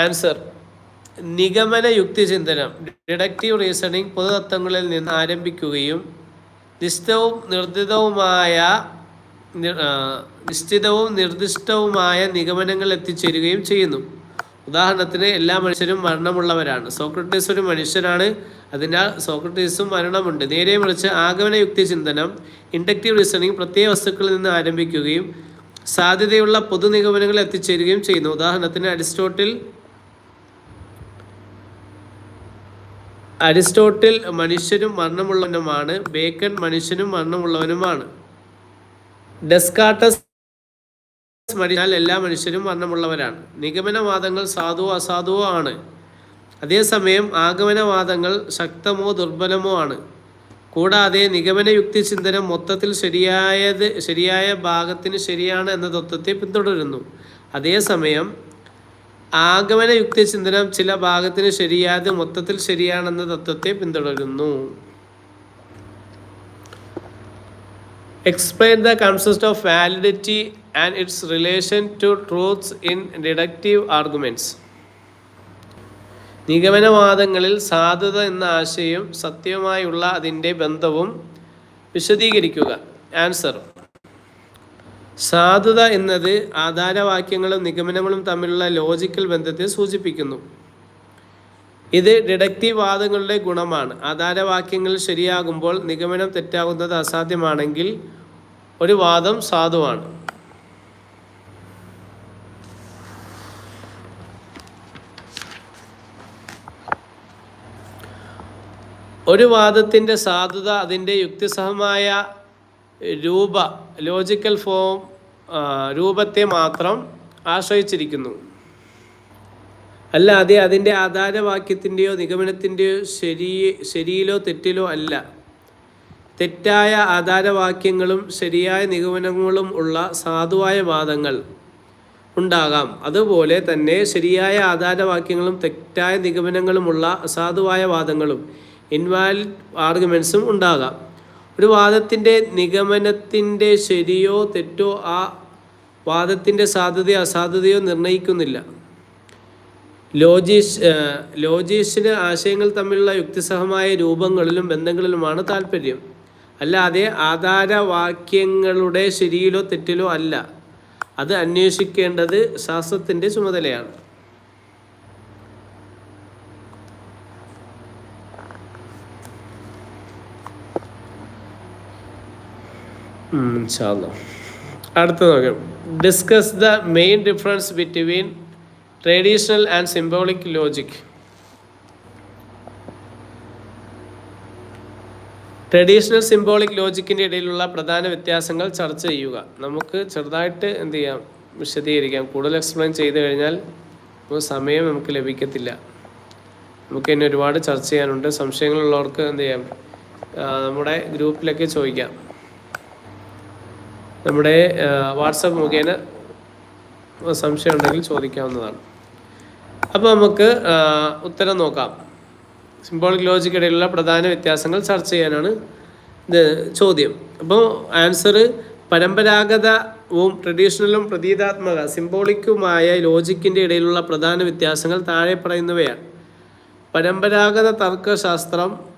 Answer നിഗമന യുക്തിചിന്തനം. Deductive reasoning പൊതുതത്വങ്ങളിൽ നിന്ന് ആരംഭിക്കുകയും നിശ്ചിതവും നിർദ്ദിതവുമായ നിശ്ചിതവും നിർദ്ദിഷ്ടവുമായ നിഗമനങ്ങൾ എത്തിച്ചേരുകയും ചെയ്യുന്നു. ഉദാഹരണത്തിന് എല്ലാ മനുഷ്യരും മരണമുള്ളവരാണ്. സോക്രട്ടീസ് ഒരു മനുഷ്യനാണ്. അതിനാൽ സോക്രട്ടീസും മരണമുണ്ട്. നേരെ മറിച്ച് ആഗമന യുക്തി ചിന്തനം ഇൻഡക്റ്റീവ് റീസണിങ് പ്രത്യേക വസ്തുക്കളിൽ നിന്ന് ആരംഭിക്കുകയും സാധ്യതയുള്ള പൊതു നിഗമനങ്ങൾ എത്തിച്ചേരുകയും ചെയ്യുന്നു. ഉദാഹരണത്തിന് അരിസ്റ്റോട്ടിൽ അരിസ്റ്റോട്ടിൽ മനുഷ്യരും മരണമുള്ളവനുമാണ് ബേക്കൺ മനുഷ്യനും മരണമുള്ളവനുമാണ്. ഡെസ്കാർട്ടസ് മരിച്ചാൽ എല്ലാ മനുഷ്യരും മരണമുള്ളവരാണ്. നിഗമനവാദങ്ങൾ സാധുവോ അസാധുവോ ആണ്. അതേസമയം ആഗമനവാദങ്ങൾ ശക്തമോ ദുർബലമോ ആണ്. കൂടാതെ നിഗമന യുക്തി ചിന്തനം മൊത്തത്തിൽ ശരിയായത് ശരിയായ ഭാഗത്തിന് ശരിയാണ് എന്ന തത്വത്തെ പിന്തുടരുന്നു. അതേസമയം ആഗമന യുക്തി ചിന്തനം ചില ഭാഗത്തിന് ശരിയായത് മൊത്തത്തിൽ ശരിയാണെന്ന തത്വത്തെ പിന്തുടരുന്നു. Explain the concept of validity and its relation to truths in deductive arguments നിഗമനവാദങ്ങളിൽ സാധുത എന്ന ആശയം സത്യവുമായുള്ള അതിന്റെ ബന്ധവും വിശദീകരിക്കുക. ആൻസർ സാധുത എന്നത് ആധാരവാക്യങ്ങളും നിഗമനങ്ങളും തമ്മിലുള്ള ലോജിക്കൽ ബന്ധത്തെ സൂചിപ്പിക്കുന്നു. ഇത് ഡിഡക്റ്റീവ് വാദങ്ങളുടെ ഗുണമാണ്. ആധാരവാക്യങ്ങൾ ശരിയാകുമ്പോൾ നിഗമനം തെറ്റാകുന്നത് അസാധ്യമാണെങ്കിൽ ഒരു വാദം സാധുവാണ്. ഒരു വാദത്തിന്റെ സാധുത അതിന്റെ യുക്തിസഹമായ രൂപ ലോജിക്കൽ ഫോം രൂപത്തെ മാത്രം ആശ്രയിച്ചിരിക്കുന്നു. അല്ലാതെ അതിന്റെ ആധാരവാക്യത്തിന്റെയോ നിഗമനത്തിന്റെയോ ശരി ശരിയിലോ തെറ്റിലോ അല്ല. തെറ്റായ ആധാരവാക്യങ്ങളും ശരിയായ നിഗമനങ്ങളും ഉള്ള സാധുവായ വാദങ്ങൾ ഉണ്ടാകാം. അതുപോലെ തന്നെ ശരിയായ ആധാരവാക്യങ്ങളും തെറ്റായ നിഗമനങ്ങളുമുള്ള അസാധുവായ വാദങ്ങളും ഇൻവാലിഡ് ആർഗ്യുമെൻസും ഉണ്ടാകാം. ഒരു വാദത്തിന്റെ നിഗമനത്തിന്റെ ശരിയോ തെറ്റോ ആ വാദത്തിന്റെ സാധ്യതയോ അസാധ്യതയോ നിർണയിക്കുന്നില്ല ലോജീഷ് ലോജീഷിന് ആശയങ്ങൾ തമ്മിലുള്ള യുക്തിസഹമായ രൂപങ്ങളിലും ബന്ധങ്ങളിലുമാണ് താല്പര്യം. അല്ലാതെ ആധാരവാക്യങ്ങളുടെ ശരിയിലോ തെറ്റിലോ അല്ല. അത് അന്വേഷിക്കേണ്ടത് ശാസ്ത്രത്തിന്റെ ചുമതലയാണ്. അടുത്ത നോക്കാം. Discuss the main difference between traditional and symbolic logic traditional symbolic ലോജിക്കിന്റെ ഇടയിലുള്ള പ്രധാന വ്യത്യാസങ്ങൾ ചർച്ച ചെയ്യുക. നമുക്ക് ചെറുതായിട്ട് എന്ത് ചെയ്യാം? വിശദീകരിക്കാം. കൂടുതൽ എക്സ്പ്ലെയിൻ ചെയ്തു കഴിഞ്ഞാൽ സമയം നമുക്ക് ലഭിക്കത്തില്ല. നമുക്ക് ഇനി ഒരുപാട് ചർച്ച ചെയ്യാനുണ്ട്. സംശയങ്ങളുള്ളവർക്ക് എന്ത് ചെയ്യാം? നമ്മുടെ ഗ്രൂപ്പിലൊക്കെ ചോദിക്കാം. നമ്മുടെ വാട്സപ്പ് മുഖേന സംശയം ഉണ്ടെങ്കിൽ ചോദിക്കാവുന്നതാണ്. അപ്പോൾ നമുക്ക് ഉത്തരം നോക്കാം. സിംബോളിക് ലോജിക്കിടയിലുള്ള പ്രധാന വ്യത്യാസങ്ങൾ ചർച്ച ചെയ്യാനാണ് ഇത് ചോദ്യം. അപ്പോൾ ആൻസർ പരമ്പരാഗതവും ട്രഡീഷണലും പ്രതീതാത്മക സിംബോളിക്കുമായ ലോജിക്കിന്റെ ഇടയിലുള്ള പ്രധാന വ്യത്യാസങ്ങൾ താഴെ പറയുന്നവയാണ്. പരമ്പരാഗത തർക്കശാസ്ത്രം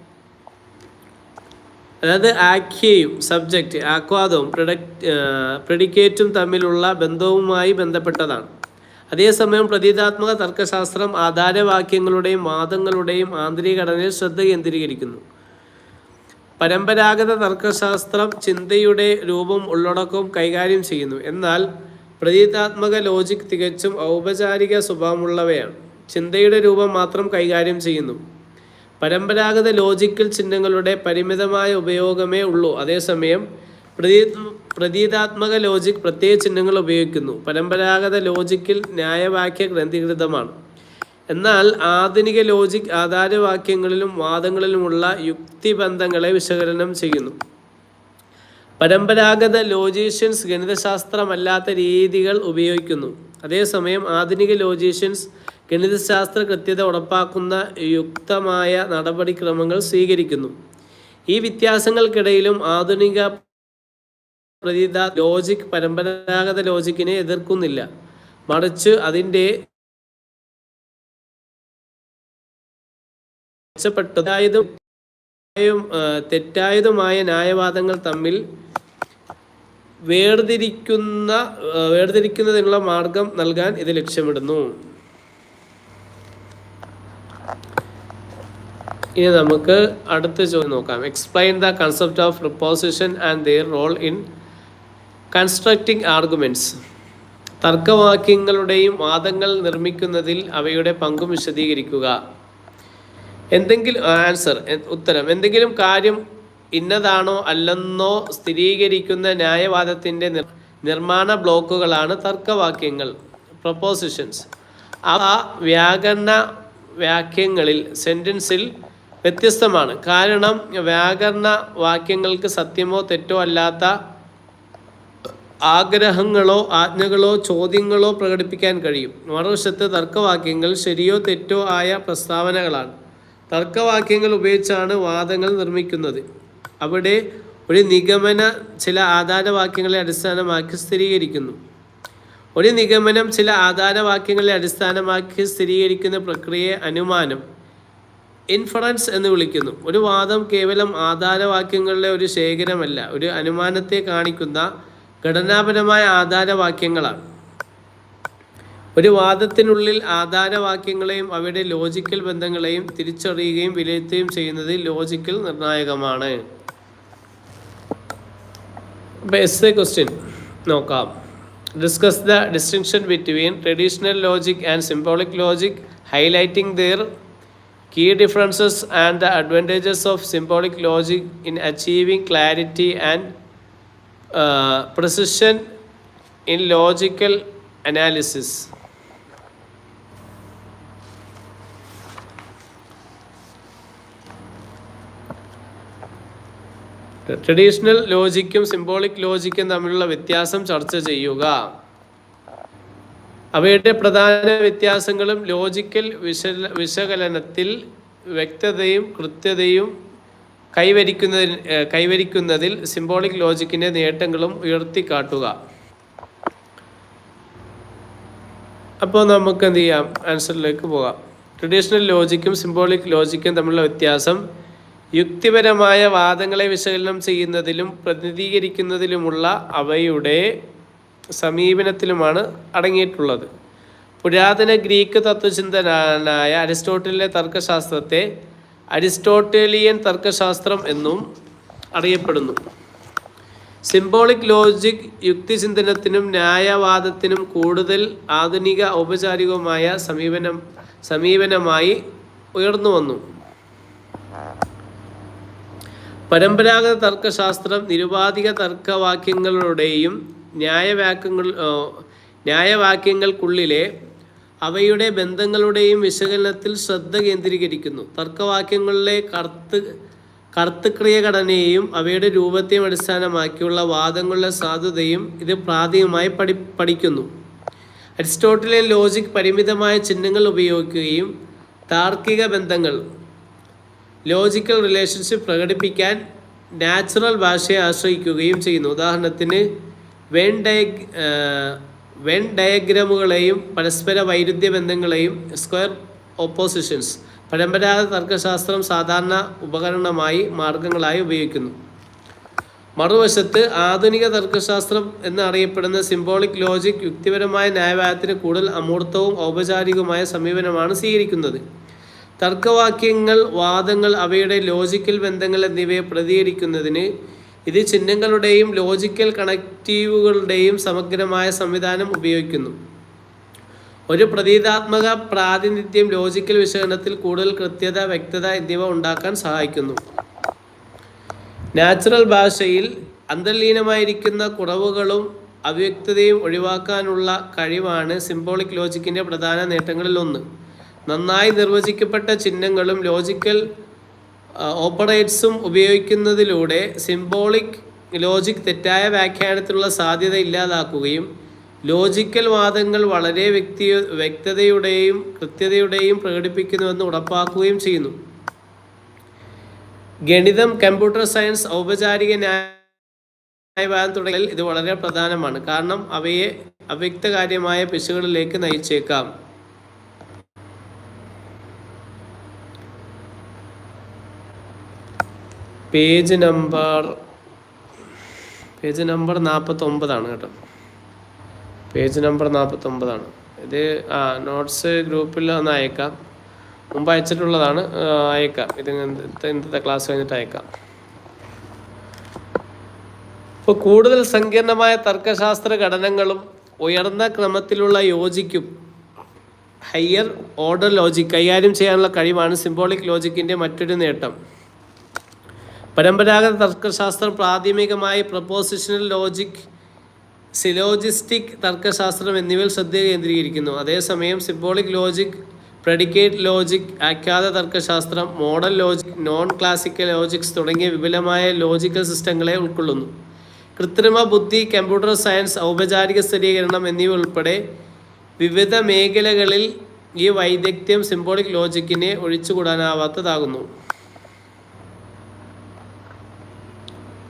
അതായത് ആഖ്യയും സബ്ജക്റ്റ് ആക്വാദവും പ്രൊഡക്റ്റ് പ്രെഡിക്കേറ്റും തമ്മിലുള്ള ബന്ധവുമായി ബന്ധപ്പെട്ടതാണ്. അതേസമയം പ്രതീതാത്മക തർക്കശാസ്ത്രം ആധാരവാക്യങ്ങളുടെയും വാദങ്ങളുടെയും ആന്തരികഘടനയിൽ ശ്രദ്ധ കേന്ദ്രീകരിക്കുന്നു. പരമ്പരാഗത തർക്കശാസ്ത്രം ചിന്തയുടെ രൂപം ഉള്ളടക്കവും കൈകാര്യം ചെയ്യുന്നു. എന്നാൽ പ്രതീതാത്മക ലോജിക് തികച്ചും ഔപചാരിക സ്വഭാവമുള്ളവയാണ്. ചിന്തയുടെ രൂപം മാത്രം കൈകാര്യം ചെയ്യുന്നു. പരമ്പരാഗത ലോജിക്കൽ ചിഹ്നങ്ങളുടെ പരിമിതമായ ഉപയോഗമേ ഉള്ളൂ. അതേസമയം പ്രതീ പ്രതീതാത്മക ലോജിക് പ്രത്യേക ചിഹ്നങ്ങൾ ഉപയോഗിക്കുന്നു. പരമ്പരാഗത ലോജിക്കിൽ ന്യായവാക്യ ഗ്രന്ഥീകൃതമാണ് എന്നാൽ ആധുനിക ലോജിക് ആധാരവാക്യങ്ങളിലും വാദങ്ങളിലുമുള്ള യുക്തിബന്ധങ്ങളെ വിശകലനം ചെയ്യുന്നു. പരമ്പരാഗത ലോജീഷ്യൻസ് ഗണിതശാസ്ത്രമല്ലാത്ത രീതികൾ ഉപയോഗിക്കുന്നു. അതേസമയം ആധുനിക ലോജീഷ്യൻസ് ഗണിതശാസ്ത്ര കൃത്യത ഉറപ്പാക്കുന്ന യുക്തമായ നടപടിക്രമങ്ങൾ സ്വീകരിക്കുന്നു. ഈ വ്യത്യാസങ്ങൾക്കിടയിലും ആധുനിക പ്രതിത ലോജിക് പരമ്പരാഗത ലോജിക്കിനെ എതിർക്കുന്നില്ല. മറിച്ച് അതിന്റെ മെച്ചപ്പെട്ടതായതും തെറ്റായതുമായ ന്യായവാദങ്ങൾ തമ്മിൽ വേർതിരിക്കുന്ന വേർതിരിക്കുന്നതിനുള്ള മാർഗം നൽകാൻ ഇത് ലക്ഷ്യമിടുന്നു. ഇനി നമുക്ക് അടുത്ത ചോദ്യം നോക്കാം. Explain the concept of proposition and their role in constructing arguments തർക്കവാക്യങ്ങളുടെയും വാദങ്ങൾ നിർമ്മിക്കുന്നതിൽ അവയുടെ പങ്കും വിശദീകരിക്കുക. എന്തെങ്കിലും ആൻസർ ഉത്തരം. എന്തെങ്കിലും കാര്യം ഇന്നതാണോ അല്ലെന്നോ സ്ഥിരീകരിക്കുന്ന ന്യായവാദത്തിന്റെ നിർമ്മാണ ബ്ലോക്കുകളാണ് തർക്കവാക്യങ്ങൾ പ്രപ്പോസിഷൻസ് ആ വ്യാകരണ വാക്യങ്ങളിൽ സെന്റൻസിൽ വ്യത്യസ്തമാണ്. കാരണം വ്യാകരണ വാക്യങ്ങൾക്ക് സത്യമോ തെറ്റോ അല്ലാത്ത ആഗ്രഹങ്ങളോ ആജ്ഞകളോ ചോദ്യങ്ങളോ പ്രകടിപ്പിക്കാൻ കഴിയും. മറുവശത്ത് തർക്കവാക്യങ്ങൾ ശരിയോ തെറ്റോ ആയ പ്രസ്താവനകളാണ്. തർക്കവാക്യങ്ങൾ ഉപയോഗിച്ചാണ് വാദങ്ങൾ നിർമ്മിക്കുന്നത്. അവിടെ ഒരു നിഗമന ചില ആധാരവാക്യങ്ങളെ അടിസ്ഥാനമാക്കി സ്ഥിരീകരിക്കുന്നു. ഒരു നിഗമനം ചില ആധാരവാക്യങ്ങളെ അടിസ്ഥാനമാക്കി സ്ഥിരീകരിക്കുന്ന പ്രക്രിയയെ അനുമാനം ഇൻഫറൻസ് എന്ന് വിളിക്കുന്നു. ഒരു വാദം കേവലം ആധാരവാക്യങ്ങളുടെ ഒരു ശേഖരമല്ല. ഒരു അനുമാനത്തെ കാണിക്കുന്ന ഘടനാപരമായ ആധാരവാക്യങ്ങളാണ്. ഒരു വാദത്തിനുള്ളിൽ ആധാരവാക്യങ്ങളെയും അവയുടെ ലോജിക്കൽ ബന്ധങ്ങളെയും തിരിച്ചറിയുകയും വിലയിരുത്തുകയും ചെയ്യുന്നത് ലോജിക്കൽ നിർണായകമാണ്. എസ് എ ക്വസ്റ്റ്യൻ നോക്കാം. discuss the distinction between traditional logic and symbolic logic, highlighting their key differences and the advantages of symbolic logic in achieving clarity and uh, precision in logical analysis. Traditional ലോജിക്കും symbolic ലോജിക്കും തമ്മിലുള്ള വ്യത്യാസം ചർച്ച ചെയ്യുക. അവയുടെ പ്രധാന വ്യത്യാസങ്ങളും logical വിശ വിശകലനത്തിൽ വ്യക്തതയും കൃത്യതയും കൈവരിക്കുന്നതിൽ കൈവരിക്കുന്നതിൽ സിംബോളിക് ലോജിക്കിന്റെ നേട്ടങ്ങളും ഉയർത്തിക്കാട്ടുക. അപ്പോൾ നമുക്ക് എന്ത് ചെയ്യാം? ആൻസറിലേക്ക് പോകാം. ട്രഡീഷണൽ ലോജിക്കും സിംബോളിക് ലോജിക്കും തമ്മിലുള്ള വ്യത്യാസം യുക്തിപരമായ വാദങ്ങളെ വിശകലനം ചെയ്യുന്നതിലും പ്രതിനിധീകരിക്കുന്നതിലുമുള്ള അവയുടെ സമീപനത്തിലുമാണ് അടങ്ങിയിട്ടുള്ളത്. പുരാതന ഗ്രീക്ക് തത്വചിന്തനായ അരിസ്റ്റോട്ടലിലെ തർക്കശാസ്ത്രത്തെ അരിസ്റ്റോട്ടേലിയൻ തർക്കശാസ്ത്രം എന്നും അറിയപ്പെടുന്നു. സിംബോളിക് ലോജിക് യുക്തിചിന്തനത്തിനും ന്യായവാദത്തിനും കൂടുതൽ ആധുനിക ഔപചാരികവുമായ സമീപനം സമീപനമായി ഉയർന്നു വന്നു പരമ്പരാഗത തർക്കശാസ്ത്രം നിരുപാധിക തർക്കവാക്യങ്ങളുടെയും ന്യായവാക്യങ്ങൾ ന്യായവാക്യങ്ങൾക്കുള്ളിലെ അവയുടെ ബന്ധങ്ങളുടെയും വിശകലനത്തിൽ ശ്രദ്ധ കേന്ദ്രീകരിക്കുന്നു. തർക്കവാക്യങ്ങളിലെ കർത്ത് കർത്തക്രിയ ഘടനയെയും അവയുടെ രൂപത്തെയും അടിസ്ഥാനമാക്കിയുള്ള വാദങ്ങളുടെ സാധ്യതയും ഇത് പ്രാഥമികമായി പഠി പഠിക്കുന്നു. അരിസ്റ്റോട്ടിലെ ലോജിക് പരിമിതമായ ചിഹ്നങ്ങൾ ഉപയോഗിക്കുകയും താർക്കിക ബന്ധങ്ങൾ ലോജിക്കൽ റിലേഷൻഷിപ്പ് പ്രകടിപ്പിക്കാൻ നാച്ചുറൽ ഭാഷയെ ആശ്രയിക്കുകയും ചെയ്യുന്നു. ഉദാഹരണത്തിന് വെൻ ഡയഗ് വെൻ ഡയഗ്രാമുകളെയും പരസ്പര വൈരുദ്ധ്യ ബന്ധങ്ങളെയും സ്ക്വയർ ഓപ്പോസിഷൻസ് പരമ്പരാഗത തർക്കശാസ്ത്രം സാധാരണ ഉപകരണമായി മാർഗങ്ങളായി ഉപയോഗിക്കുന്നു. മറുവശത്ത് ആധുനിക തർക്കശാസ്ത്രം എന്നറിയപ്പെടുന്ന സിംബോളിക് ലോജിക് യുക്തിപരമായ ന്യായവാദത്തിന് കൂടുതൽ അമൂർത്തവും ഔപചാരികവുമായ സമീപനമാണ് സ്വീകരിക്കുന്നത്. തർക്കവാക്യങ്ങൾ വാദങ്ങൾ അവയുടെ ലോജിക്കൽ ബന്ധങ്ങൾ എന്നിവയെ പ്രതികരിക്കുന്നതിന് ഇത് ചിഹ്നങ്ങളുടെയും ലോജിക്കൽ കണക്റ്റീവുകളുടെയും സമഗ്രമായ സംവിധാനം ഉപയോഗിക്കുന്നു. ഒരു പ്രതീതാത്മക പ്രാതിനിധ്യം ലോജിക്കൽ വിശകലനത്തിൽ കൂടുതൽ കൃത്യത വ്യക്തത എന്നിവ ഉണ്ടാക്കാൻ സഹായിക്കുന്നു. നാച്ചുറൽ ഭാഷയിൽ അന്തർലീനമായിരിക്കുന്ന കുറവുകളും അവ്യക്തതയും ഒഴിവാക്കാനുള്ള കഴിവാണ് സിംബോളിക് ലോജിക്കിന്റെ പ്രധാന നേട്ടങ്ങളിൽ ഒന്ന്. നന്നായി നിർവചിക്കപ്പെട്ട ചിഹ്നങ്ങളും ലോജിക്കൽ ഓപ്പറേറ്റ്സും ഉപയോഗിക്കുന്നതിലൂടെ സിംബോളിക് ലോജിക് തെറ്റായ വ്യാഖ്യാനത്തിനുള്ള സാധ്യത ഇല്ലാതാക്കുകയും ലോജിക്കൽ വാദങ്ങൾ വളരെ വ്യക്തി വ്യക്തതയുടെയും കൃത്യതയുടെയും പ്രകടിപ്പിക്കുന്നുവെന്ന് ഉറപ്പാക്കുകയും ചെയ്യുന്നു. ഗണിതം കമ്പ്യൂട്ടർ സയൻസ് ഔപചാരിക ന്യായവാദം തുടങ്ങിയാൽ ഇത് വളരെ പ്രധാനമാണ്. കാരണം അവയെ അവ്യക്തകാര്യമായ പിശകുകളിലേക്ക് നയിച്ചേക്കാം. പേജ് നമ്പർ പേജ് നമ്പർ നാൽപ്പത്തൊമ്പതാണ് കേട്ടോ. പേജ് നമ്പർ നാൽപ്പത്തൊമ്പതാണ് ഇത് ആ നോട്ട്സ് ഗ്രൂപ്പിൽ ഒന്ന് അയക്കാം. മുമ്പ് അയച്ചിട്ടുള്ളതാണ് അയക്കാം. ഇത് ഇന്നത്തെ ക്ലാസ് കഴിഞ്ഞിട്ട് അയക്കാം. ഇപ്പോൾ കൂടുതൽ സങ്കീർണമായ തർക്കശാസ്ത്ര ഘടനകളും ഉയർന്ന ക്രമത്തിലുള്ള യോജിക്കും. ഹയർ ഓർഡർ ലോജിക് കൈകാര്യം ചെയ്യാനുള്ള കഴിവാണ് സിംബോളിക് ലോജിക്കിന്റെ മറ്റൊരു നേട്ടം. പരമ്പരാഗത തർക്കശാസ്ത്രം പ്രാഥമികമായി പ്രപ്പോസിഷണൽ ലോജിക് സിലോജിസ്റ്റിക് തർക്കശാസ്ത്രം എന്നിവയിൽ ശ്രദ്ധ കേന്ദ്രീകരിക്കുന്നു. അതേസമയം സിംബോളിക് ലോജിക് പ്രെഡിക്കേറ്റ് ലോജിക് ആഖ്യാത തർക്കശാസ്ത്രം modal logic non classical logics തുടങ്ങിയ വിപുലമായ ലോജിക്കൽ സിസ്റ്റങ്ങളെ ഉൾക്കൊള്ളുന്നു. കൃത്രിമ ബുദ്ധി കമ്പ്യൂട്ടർ സയൻസ് ഔപചാരിക സ്ഥിരീകരണം എന്നിവ ഉൾപ്പെടെ വിവിധ മേഖലകളിൽ ഈ വൈദഗ്ധ്യം സിംബോളിക് ലോജിക്കിനെ ഒഴിച്ചുകൂടാനാവാത്തതാകുന്നു.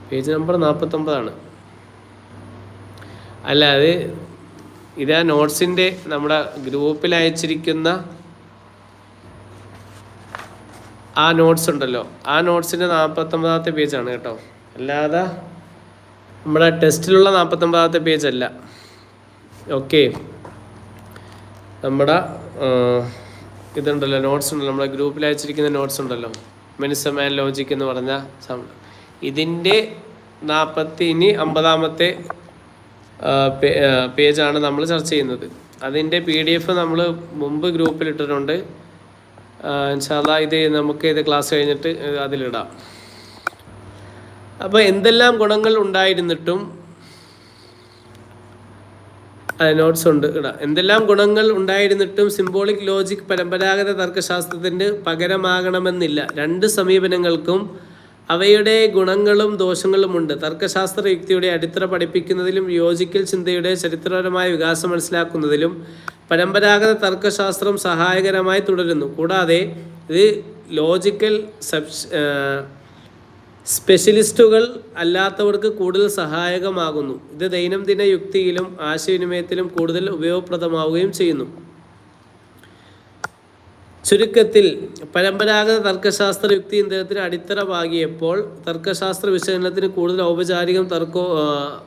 പേജ് നമ്പർ നാൽപ്പത്തൊമ്പതാണ് അല്ല അത് ഇതാ നോട്ട്സിന്റെ നമ്മുടെ ഗ്രൂപ്പിൽ അയച്ചിരിക്കുന്ന ആ നോട്ട്സ് ഉണ്ടല്ലോ. ആ നോട്ട്സിന്റെ നാൽപ്പത്തൊമ്പതാമത്തെ പേജാണ് കേട്ടോ. അല്ലാതെ നമ്മുടെ ടെസ്റ്റിലുള്ള നാൽപ്പത്തൊമ്പതാമത്തെ പേജ് അല്ല ഓക്കെ. നമ്മുടെ ഇതുണ്ടല്ലോ നോട്ട്സ് ഉണ്ടല്ലോ. നമ്മുടെ ഗ്രൂപ്പിൽ അയച്ചിരിക്കുന്ന നോട്ട്സ് ഉണ്ടല്ലോ. മെനിസം ആൻഡ് ലോജിക് എന്ന് പറഞ്ഞ ഇതിന്റെ നാൽപ്പത്തി ഇനി അമ്പതാമത്തെ പേജാണ് നമ്മൾ ചർച്ച ചെയ്യുന്നത്. അതിന്റെ പി ഡി എഫ് നമ്മൾ മുമ്പ് ഗ്രൂപ്പിൽ ഇട്ടിട്ടുണ്ട് ഇൻഷാല്ല ഇത് നമുക്ക് ഇത് ക്ലാസ് കഴിഞ്ഞിട്ട് അതിലിടാം. അപ്പോൾ എന്തെല്ലാം ഗുണങ്ങൾ ഉണ്ടായിരുന്നിട്ടും നോട്ട്സ് ഉണ്ട്. ഇടാം. എന്തെല്ലാം ഗുണങ്ങൾ ഉണ്ടായിരുന്നിട്ടും സിംബോളിക് ലോജിക് പരമ്പരാഗത തർക്കശാസ്ത്രത്തിന് പകരമാകണമെന്നില്ല. രണ്ട് സമീപനങ്ങൾക്കും അവയുടെ ഗുണങ്ങളും ദോഷങ്ങളുമുണ്ട് തർക്കശാസ്ത്ര യുക്തിയുടെ അടിത്തറ പഠിപ്പിക്കുന്നതിലും യോജിക്കൽ ചിന്തയുടെ ചരിത്രപരമായ വികാസം മനസ്സിലാക്കുന്നതിലും പരമ്പരാഗത തർക്കശാസ്ത്രം സഹായകരമായി തുടരുന്നു. കൂടാതെ ഇത് ലോജിക്കൽ സ്പെഷ്യലിസ്റ്റുകൾ അല്ലാത്തവർക്ക് കൂടുതൽ സഹായകമാകുന്നു. ഇത് ദൈനംദിന യുക്തിയിലും ആശയവിനിമയത്തിലും കൂടുതൽ ഉപയോഗപ്രദമാവുകയും ചെയ്യുന്നു. ചുരുക്കത്തിൽ പരമ്പരാഗത തർക്കശാസ്ത്ര യുക്തി ഇന്ധനത്തിന് അടിത്തറ പാകിയപ്പോൾ തർക്കശാസ്ത്ര വിശകലനത്തിന് കൂടുതൽ ഔപചാരികം തർക്കോ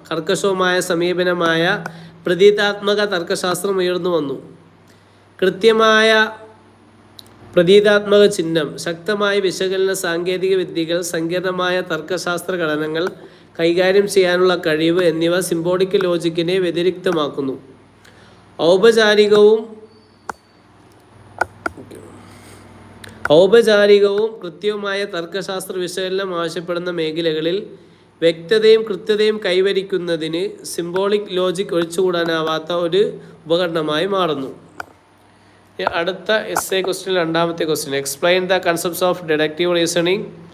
കർക്കശവുമായ സമീപനമായ പ്രതീതാത്മക തർക്കശാസ്ത്രം ഉയർന്നു വന്നു. കൃത്യമായ പ്രതീതാത്മക ചിഹ്നം ശക്തമായ വിശകലന സാങ്കേതിക വിദ്യകൾ സങ്കീർണമായ തർക്കശാസ്ത്ര ഘടനങ്ങൾ കൈകാര്യം ചെയ്യാനുള്ള കഴിവ് എന്നിവ സിംബോഡിക് ലോജിക്കിനെ വ്യതിരിക്തമാക്കുന്നു. ഔപചാരികവും ഔപചാരികവും കൃത്യവുമായ തർക്കശാസ്ത്ര വിശകലനം ആവശ്യപ്പെടുന്ന മേഖലകളിൽ വ്യക്തതയും കൃത്യതയും കൈവരിക്കുന്നതിന് സിംബോളിക് ലോജിക് ഒഴിച്ചുകൂടാനാവാത്ത ഒരു ഉപകരണമായി മാറുന്നു. അടുത്ത എസ് എ ക്വസ്റ്റ്യൻ രണ്ടാമത്തെ question explain the concepts of deductive reasoning